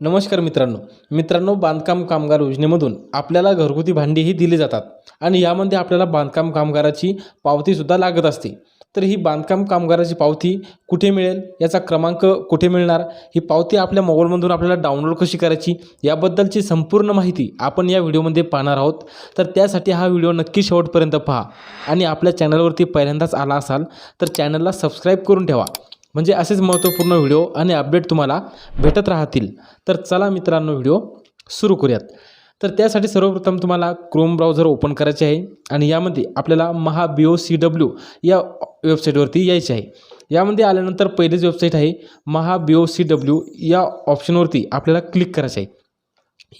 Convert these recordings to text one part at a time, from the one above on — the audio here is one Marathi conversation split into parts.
नमस्कार मित्रांनो. मित्रांनो बांधकाम कामगार योजनेमधून आपल्याला घरगुती भांडीही दिली जातात आणि यामध्ये आपल्याला बांधकाम कामगाराची पावतीसुद्धा लागत असते. तर ही बांधकाम कामगाराची पावती कुठे मिळेल? याचा क्रमांक कुठे मिळणार? ही पावती आपल्या मोबाईलमधून आपल्याला डाउनलोड कशी करायची? याबद्दलची संपूर्ण माहिती आपण या व्हिडिओमध्ये पाहणार आहोत. तर त्यासाठी हा व्हिडिओ नक्की शेवटपर्यंत पहा आणि आपल्या चॅनलवरती पहिल्यांदाच आला असाल तर चॅनलला सबस्क्राईब करून ठेवा. म्हणजे असेच महत्त्वपूर्ण व्हिडिओ आणि अपडेट तुम्हाला भेटत राहतील. तर चला मित्रांनो व्हिडिओ सुरू करूयात. तर त्यासाठी सर्वप्रथम तुम्हाला क्रोम ब्राउझर ओपन करायचे आहे आणि यामध्ये आपल्याला महा बी ओ सी डब्ल्यू या वेबसाईटवरती यायचे आहे. यामध्ये आल्यानंतर पहिलीच वेबसाईट आहे महा बी ओ सी डब्ल्यू या ऑप्शनवरती आपल्याला क्लिक करायचं आहे.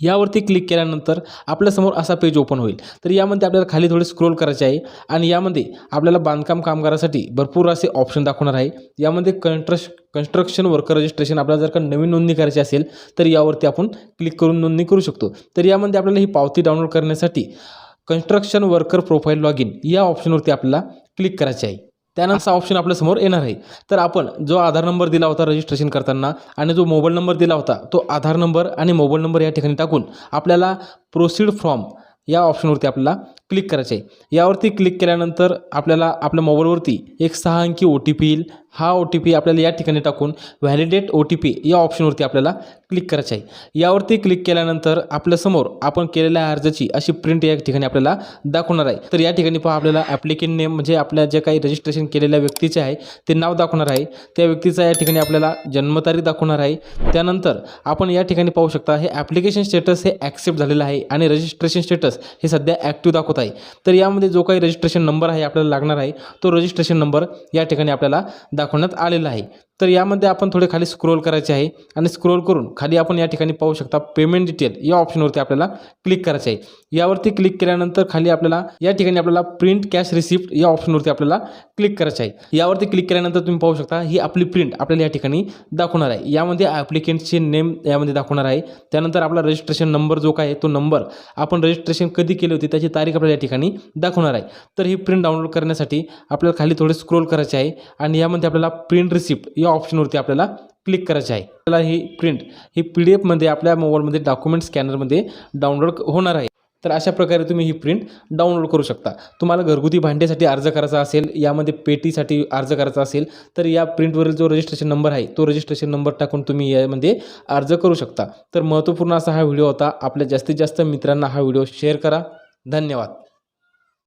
यावरती क्लिक केल्यानंतर आपल्यासमोर असा पेज ओपन होईल. तर यामध्ये आपल्याला खाली थोडे स्क्रोल करायचे आहे आणि यामध्ये आपल्याला बांधकाम कामगारासाठी भरपूर असे ऑप्शन दाखवणार आहे. यामध्ये कंट्रश कन्स्ट्रक्शन वर्कर रजिस्ट्रेशन आपल्याला जर का नवीन नोंदणी करायची असेल तर यावरती आपण क्लिक करून नोंदणी करू शकतो. तर यामध्ये आपल्याला ही पावती डाउनलोड करण्यासाठी construction worker profile log in या ऑप्शनवरती आपल्याला क्लिक करायचे आहे. त्यानंतर ऑप्शन आपल्यासमोर येणार आहे. तर आपण जो आधार नंबर दिला होता रजिस्ट्रेशन करताना आणि जो मोबाईल नंबर दिला होता तो आधार नंबर आणि मोबाईल नंबर या ठिकाणी टाकून आपल्याला प्रोसीड फ्रॉम या ऑप्शनवरती आपल्याला क्लिक करायचे. आहे यावरती क्लिक केल्यानंतर आपल्याला आपल्या मोबाईलवरती एक सहा अंकी ओ टी पी येईल. हा ओ टी पी आपल्याला या ठिकाणी टाकून व्हॅलिडेट ओ टी पी या ऑप्शनवरती आपल्याला क्लिक करायचे आहे. यावरती क्लिक केल्यानंतर आपल्यासमोर आपण केलेल्या अर्जाची अशी प्रिंट या ठिकाणी आपल्याला दाखवणार आहे. तर या ठिकाणी पहा आपल्याला ॲप्लिकेंट नेम म्हणजे आपल्या जे काही रजिस्ट्रेशन केलेल्या व्यक्तीचे आहे ते नाव दाखवणार आहे. त्या व्यक्तीचा या ठिकाणी आपल्याला जन्मतारीख दाखवणार आहे. त्यानंतर आपण या ठिकाणी पाहू शकता हे ॲप्लिकेशन स्टेटस हे ॲक्सेप्ट झालेलं आहे आणि रजिस्ट्रेशन स्टेटस हे सध्या ॲक्टिव्ह दाखवत आहे. तर यामध्ये जो काही रजिस्ट्रेशन नंबर आहे आपल्याला लागणार आहे तो रजिस्ट्रेशन नंबर या ठिकाणी आपल्याला दाखवण्यात आलेला आहे. तर यामध्ये आपण थोडे खाली स्क्रोल करायचे आहे. आणि स्क्रोल करून खाली आपण या ठिकाणी पाहू शकता पेमेंट डिटेल या ऑप्शनवरती आपल्याला क्लिक करायचे आहे. यावरती क्लिक केल्यानंतर खाली आपल्याला या ठिकाणी आपल्याला प्रिंट कॅश रिसिप्ट या ऑप्शनवरती आपल्याला क्लिक करायचे आहे. यावरती क्लिक केल्यानंतर तुम्ही पाहू शकता ही आपली प्रिंट आपल्याला या ठिकाणी दाखवणार आहे. यामध्ये ॲप्लिकेंटचे नेम यामध्ये दाखवणार आहे. त्यानंतर आपला रजिस्ट्रेशन नंबर जो काय आहे तो नंबर आपण रजिस्ट्रेशन कधी केले होते त्याची तारीख आपल्याला या ठिकाणी दाखवणार आहे. तर ही प्रिंट डाउनलोड करण्यासाठी आपल्याला खाली थोडे स्क्रोल करायचे आहे. आणि यामध्ये आपल्याला प्रिंट रिसिप्ट या ऑप्शनवरती आपल्याला क्लिक करायचे आहे. आपल्याला ही प्रिंट ही पी डी एफमध्ये आपल्या मोबाईलमध्ये डॉक्युमेंट स्कॅनरमध्ये डाउनलोड होणार आहे. तर अशा प्रकारे तुम्ही ही प्रिंट डाउनलोड करू शकता. तुम्हाला घरगुती भांड्यासाठी अर्ज करायचा असेल यामध्ये पेटीसाठी अर्ज करायचा असेल तर या प्रिंटवरील जो रजिस्ट्रेशन नंबर आहे तो रजिस्ट्रेशन नंबर टाकून तुम्ही यामध्ये अर्ज करू शकता. तर महत्त्वपूर्ण असा हा व्हिडिओ होता. आपल्या जास्तीत जास्त मित्रांना हा व्हिडिओ शेअर करा. धन्यवाद.